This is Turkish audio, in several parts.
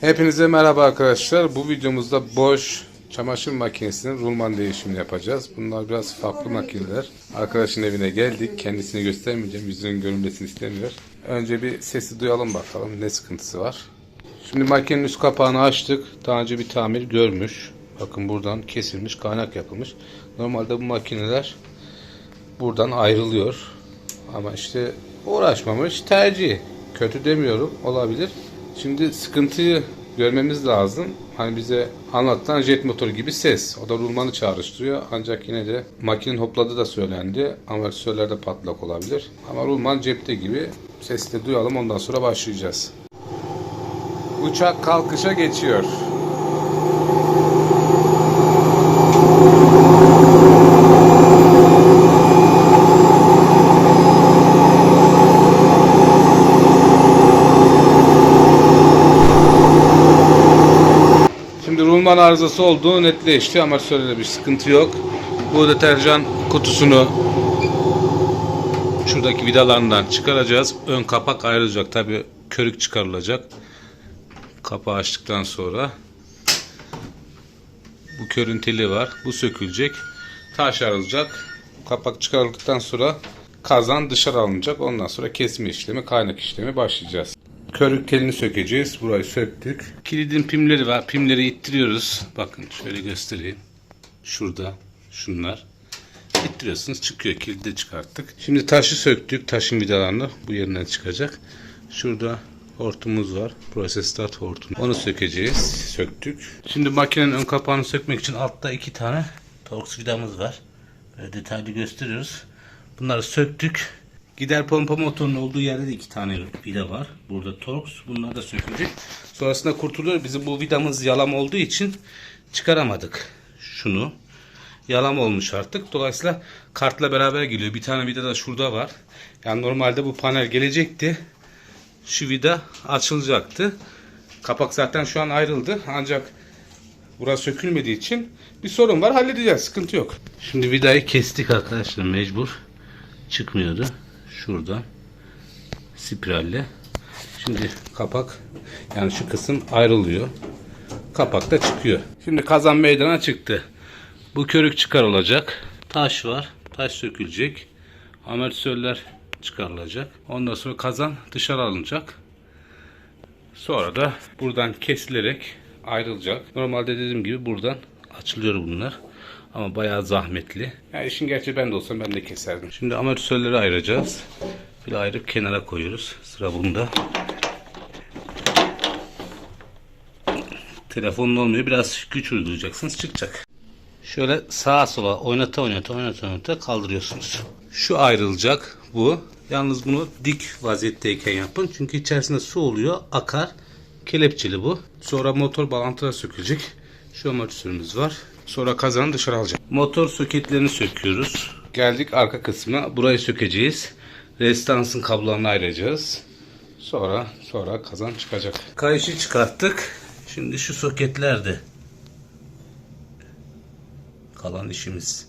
Hepinize merhaba arkadaşlar. Bu videomuzda boş çamaşır makinesinin rulman değişimini yapacağız. Bunlar biraz farklı makineler. Arkadaşın evine geldik. Kendisini göstermeyeceğim. Yüzünün görünmesini istemiyor. Önce bir sesi duyalım bakalım ne sıkıntısı var. Şimdi makinenin üst kapağını açtık. Daha önce bir tamir görmüş. Bakın buradan kesilmiş, kaynak yapılmış. Normalde bu makineler buradan ayrılıyor. Ama işte uğraşmamış tercih. Kötü demiyorum olabilir. Şimdi sıkıntıyı görmemiz lazım. Hani bize anlatılan jet motoru gibi ses. O da rulmanı çağrıştırıyor. Ancak yine de makinenin hopladığı da söylendi. Amortisörlerde patlak olabilir. Ama rulman cepte gibi. Sesi de duyalım ondan sonra başlayacağız. Uçak kalkışa geçiyor. Şimdi rulman arızası olduğu netleşti ama söyle bir sıkıntı yok. Bu deterjan kutusunu şuradaki vidalarından çıkaracağız. Ön kapak ayrılacak. Tabi körük çıkarılacak. Kapağı açtıktan sonra bu körünteli var. Bu sökülecek. Taş ayrılacak. Kapak çıkarıldıktan sonra kazan dışarı alınacak. Ondan sonra kesme işlemi, kaynak işlemi başlayacağız. Körük telini sökeceğiz. Burayı söktük. Kilidin pimleri var. Pimleri ittiriyoruz. Bakın şöyle göstereyim. Şurada. Şunlar. İttiriyorsunuz. Çıkıyor. Kilidi çıkarttık. Şimdi taşı söktük. Taşın vidalarını bu yerinden çıkacak. Şurada hortumumuz var. Burası start hortumu. Onu sökeceğiz. Söktük. Şimdi makinenin ön kapağını sökmek için altta iki tane torx vidamız var. Böyle detaylı gösteriyoruz. Bunları söktük. Gider pompa motorunun olduğu yerde de iki tane vida var. Burada Torx. Bunlar da sökülecek. Sonrasında kurtuluyor. Bizim bu vidamız yalam olduğu için çıkaramadık. Şunu. Yalam olmuş artık. Dolayısıyla kartla beraber geliyor. Bir tane vida da şurada var. Yani normalde bu panel gelecekti. Şu vida açılacaktı. Kapak zaten şu an ayrıldı. Ancak burası sökülmediği için bir sorun var. Halledeceğiz. Sıkıntı yok. Şimdi vidayı kestik arkadaşlar. Mecbur. Çıkmıyordu şuradan spiralle. Şimdi kapak yani şu kısım ayrılıyor. Kapak da çıkıyor. Şimdi kazan meydana çıktı. Bu körük çıkarılacak. Taş var. Taş sökülecek. Amortisörler çıkarılacak. Ondan sonra kazan dışarı alınacak. Sonra da buradan kesilerek ayrılacak. Normalde dediğim gibi buradan açılıyor bunlar. Ama bayağı zahmetli. Yani işin gerçi ben de olsam ben de keserdim. Şimdi amortisörleri ayıracağız. Bir ayırıp kenara koyuyoruz. Sıra bunda. Telefonun olmuyor. Biraz güç uygulayacaksınız. Çıkacak. Şöyle sağa sola oynata oynata oynata oynata kaldırıyorsunuz. Şu ayrılacak bu. Yalnız bunu dik vaziyetteyken yapın. Çünkü içerisinde su oluyor. Akar. Kelepçeli bu. Sonra motor bağlantıları sökülecek. Şu amortisörümüz var. Sonra kazanı dışarı alacağım. Motor soketlerini söküyoruz. Geldik arka kısmına. Burayı sökeceğiz. Restansın kablolarını ayıracağız. Sonra sonra kazan çıkacak. Kayışı çıkarttık. Şimdi şu soketlerde kalan işimiz.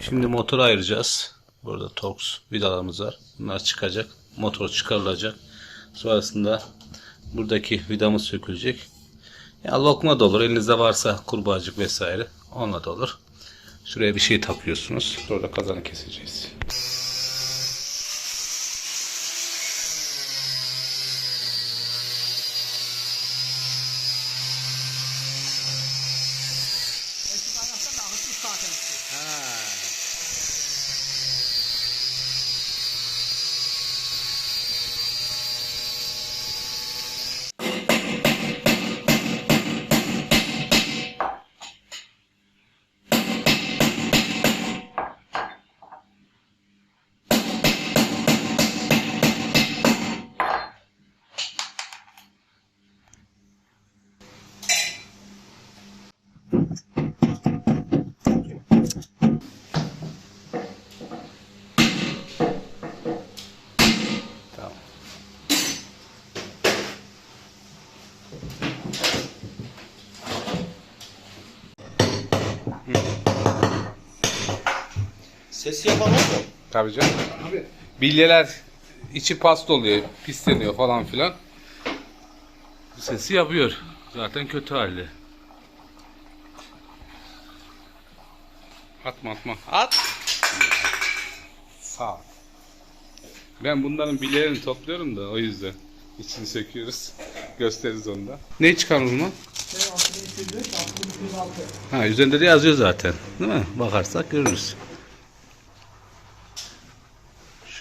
Şimdi motoru ayıracağız. Burada Torx vidalarımız var. Bunlar çıkacak. Motor çıkarılacak. Sonrasında buradaki vidamız sökülecek. Ya lokma da olur. Elinizde varsa kurbağacık vesaire. Onunla da olur. Şuraya bir şey takıyorsunuz. Sonra kazanı keseceğiz. Ses yapan oldu. Tabii canım. Abi. Bilyeler içi pasta oluyor, pisleniyor falan filan. Bu sesi yapıyor. Zaten kötü hali. Atma atma. At. Sağ ol. Ben bunların bilyelerini topluyorum da o yüzden. İçini söküyoruz. Gösteririz onu da. Ne çıkar o zaman? Şey 6205, 6206. Ha üzerinde de yazıyor zaten. Değil mi? Bakarsak görürüz.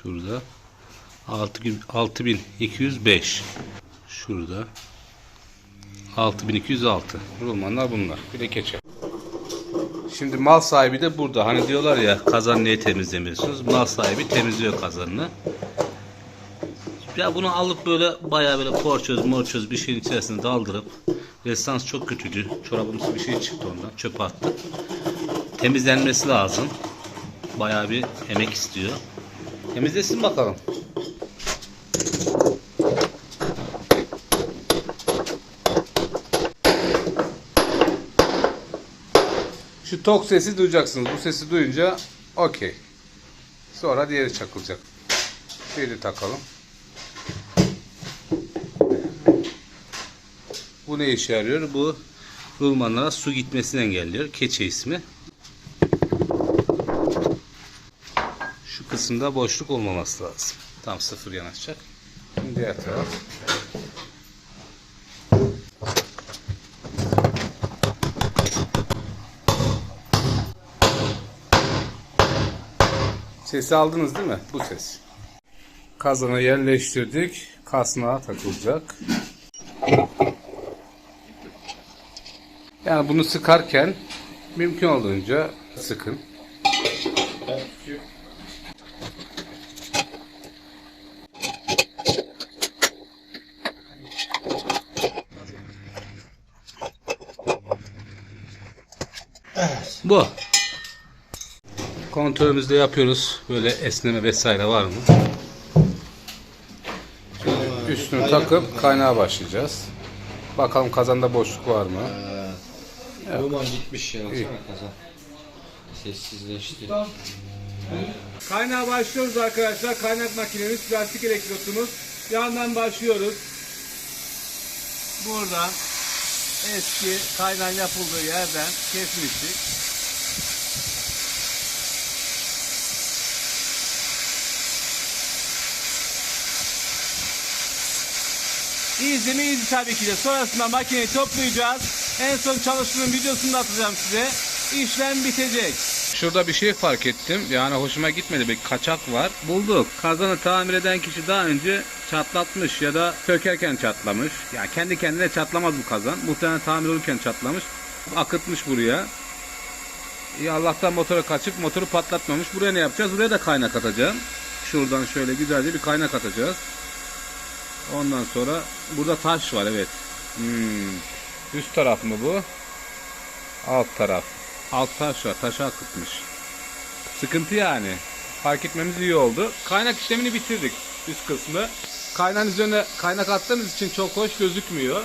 Şurada 6000 6205. Şurada 6206. Romanlar bunlar. Bir de keçe. Şimdi mal sahibi de burada. Hani diyorlar ya kazan niye temizlemiyorsunuz? Mal sahibi temizliyor kazanını. Ya bunu alıp böyle bayağı böyle porçöz morçöz bir şeyin içerisine daldırıp Resans çok kötüydü. Çorabımsı bir şey çıktı ondan. Çöpe attı. Temizlenmesi lazım. Bayağı bir emek istiyor. Temizlesin bakalım. Şu tok sesi duyacaksınız. Bu sesi duyunca okey. Sonra diğeri çakılacak. Diğeri takalım. Bu ne işe yarıyor? Bu rulmanlara su gitmesini engelliyor. Keçe ismi. Kısımda boşluk olmaması lazım. Tam sıfır yanaşacak. Şimdi diğer taraf. Sesi aldınız değil mi? Bu ses. Kazana yerleştirdik. Kasnağa takılacak. Yani bunu sıkarken mümkün olduğunca sıkın. Bu. Kontrolümüzde yapıyoruz. Böyle esneme vesaire var mı? Şimdi üstünü takıp kaynağa başlayacağız. Bakalım kazanda boşluk var mı? Roman gitmiş ya. Baksana kaza. Sessizleşti. Kaynağa başlıyoruz arkadaşlar. Kaynak makinemiz, plastik elektrotumuz. Yandan başlıyoruz. Buradan eski kaynağın yapıldığı yerden kesmiştik. Easy tabii ki de. Sonrasında makineyi toplayacağız. En son çalıştığım videosunu da atacağım size. İşlem bitecek. Şurada bir şey fark ettim. Yani hoşuma gitmedi. Bir kaçak var. Bulduk. Kazanı tamir eden kişi daha önce çatlatmış ya da sökerken çatlamış. Yani kendi kendine çatlamaz bu kazan. Muhtemelen tamir olurken çatlamış. Akıtmış buraya. İyi Allah'tan motora kaçıp motoru patlatmamış. Buraya ne yapacağız? Buraya da kaynak atacağım. Şuradan şöyle güzelce bir kaynak atacağız. Ondan sonra burada taş var evet. Hmm. Üst taraf mı bu? Alt taraf. Alt taş var. Taşı akıtmış. Sıkıntı yani. Fark etmemiz iyi oldu. Kaynak işlemini bitirdik. Üst kısmı. Kaynağın üzerine kaynak attığımız için çok hoş gözükmüyor.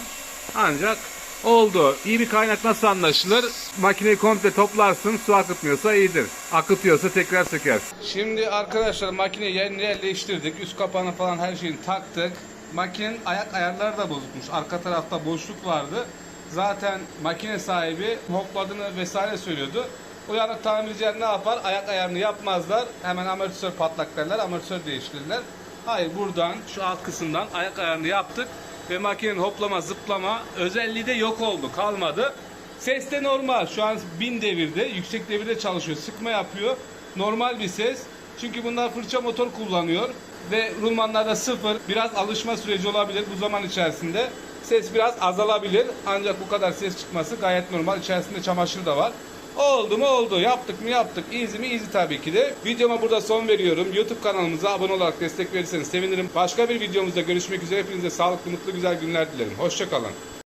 Ancak oldu. İyi bir kaynak nasıl anlaşılır? Makineyi komple toplarsın. Su akıtmıyorsa iyidir. Akıtıyorsa tekrar sökersin. Şimdi arkadaşlar makineyi yerine yerleştirdik. Üst kapağını falan her şeyini taktık. Makinenin ayak ayarları da bozukmuş. Arka tarafta boşluk vardı. Zaten makine sahibi hopladığını vesaire söylüyordu. Uyanık tamirciler ne yapar? Ayak ayarını yapmazlar. Hemen amortisör patlak derler. Amortisör değiştirirler. Hayır buradan şu alt kısımdan ayak ayarını yaptık. Ve makinenin hoplama zıplama özelliği de yok oldu. Kalmadı. Ses de normal. Şu an 1000 devirde, yüksek devirde çalışıyor. Sıkma yapıyor. Normal bir ses. Çünkü bunlar fırça motor kullanıyor. Ve rulmanlarda sıfır. Biraz alışma süreci olabilir bu zaman içerisinde. Ses biraz azalabilir. Ancak bu kadar ses çıkması gayet normal. İçerisinde çamaşır da var. Oldu mu oldu. Yaptık mı yaptık. Easy mi easy tabii ki de. Videoma burada son veriyorum. YouTube kanalımıza abone olarak destek verirseniz sevinirim. Başka bir videomuzda görüşmek üzere. Hepinize sağlıklı, mutlu, güzel günler dilerim. Hoşçakalın.